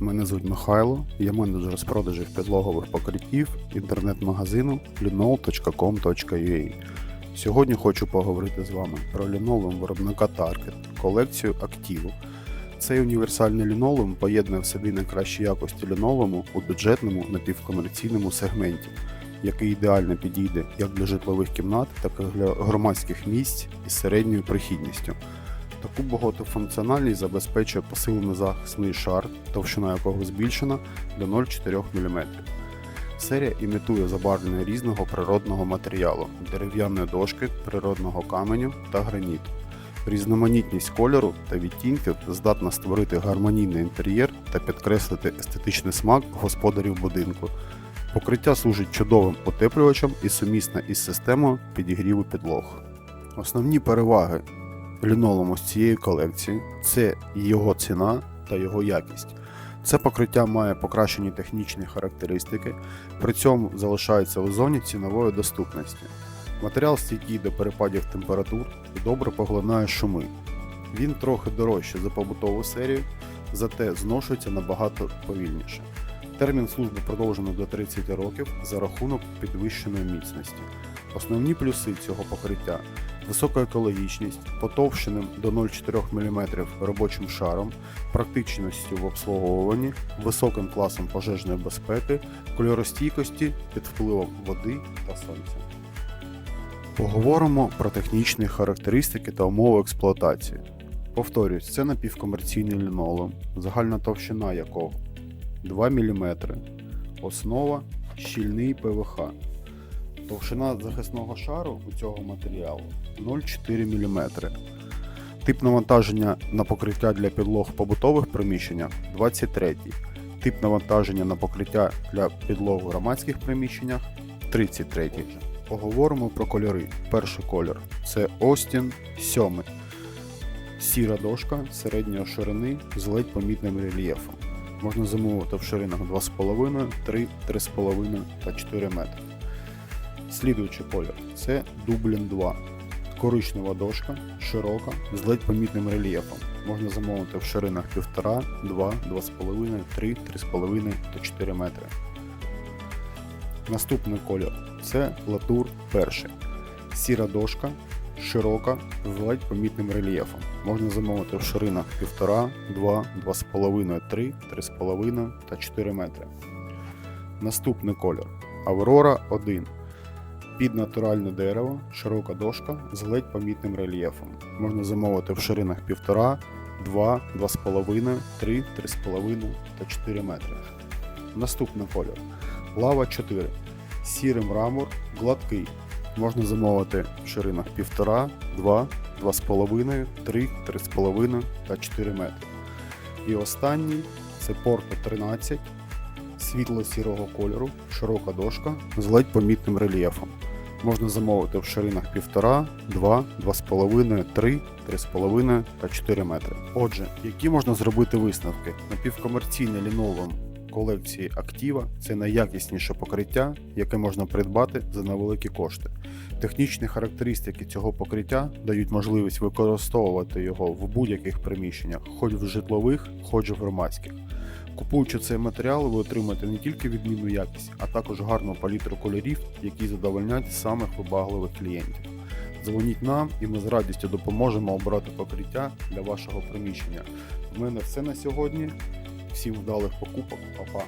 Мене звуть Михайло, я менеджер з продажів підлогових покриттів інтернет-магазину linol.com.ua. Сьогодні хочу поговорити з вами про лінолеум виробника Target, колекцію Activo. Цей універсальний лінолеум поєднує в собі найкращі якості лінолеуму у бюджетному напівкомерційному сегменті, який ідеально підійде як для житлових кімнат, так і для громадських місць із середньою прихідністю. Таку багатофункціональність забезпечує посилений захисний шар, товщина якого збільшена до 0,4 мм. Серія імітує забарвлення різного природного матеріалу, дерев'яної дошки, природного каменю та граніту. Різноманітність кольору та відтінків здатна створити гармонійний інтер'єр та підкреслити естетичний смак господарів будинку. Покриття служить чудовим утеплювачем і сумісне із системою підігріву підлог. Основні переваги лінолому з цієї колекції це його ціна та його якість. Це покриття має покращені технічні характеристики, при цьому залишається у зоні цінової доступності. Матеріал стійкий до перепадів температур і добре поглинає шуми. Він трохи дорожче за побутову серію, зате зношується набагато повільніше. Термін служби продовжено до 30 років за рахунок підвищеної міцності. Основні плюси цього покриття висока екологічність, потовщеним до 0,4 мм робочим шаром, практичністю в обслуговуванні, високим класом пожежної безпеки, кольоростійкості під впливом води та сонця. Поговоримо про технічні характеристики та умови експлуатації. Повторюсь, це напівкомерційний лінолеум, загальна товщина якого 2 мм, основа щільний ПВХ. Товщина захисного шару у цього матеріалу 0,4 мм. Тип навантаження на покриття для підлог побутових приміщеннях 23. Тип навантаження на покриття для підлог в громадських приміщеннях 33. Поговоримо про кольори. Перший кольор це Остін 7. Сіра дошка середньої ширини з ледь помітним рельєфом. Можна замовити в ширинах 2,5, 3, 3,5 та 4 метри. Слідуючий колір це Дублін 2. Коричнева дошка, широка, з ледь помітним рельєфом. Можна замовити в ширинах 1,5, 2, 2,5, 3, 3,5 та 4 метри. Наступний колір це Латур 1. Сіра дошка, широка, з ледь помітним рельєфом. Можна замовити в ширинах 1,5, 2, 2,5, 3, 3,5 та 4 метри. Наступний колір Аврора 1. Під натуральне дерево, широка дошка з ледь помітним рельєфом. Можна замовити в ширинах 1,5, 2, 2,5, 3, 3,5 та 4 метри. Наступний колір Лава 4. Сірий мрамор, гладкий. Можна замовити в ширинах 1,5, 2, 2,5, 3, 3,5 та 4 метри. І останній це Порто 13 світло-сірого кольору, широка дошка з ледь помітним рельєфом. Можна замовити в ширинах 1,5, 2, 2,5, 3, 3,5 та 4 метри. Отже, які можна зробити висновки? Напівкомерційний лінолеум колекції Activa – це найякісніше покриття, яке можна придбати за невеликі кошти. Технічні характеристики цього покриття дають можливість використовувати його в будь-яких приміщеннях, хоч в житлових, хоч в громадських. Купуючи цей матеріал, ви отримаєте не тільки відмінну якість, а також гарну палітру кольорів, які задовольнять самих вибагливих клієнтів. Дзвоніть нам і ми з радістю допоможемо обрати покриття для вашого приміщення. У мене все на сьогодні. Всім вдалих покупок, Па-па!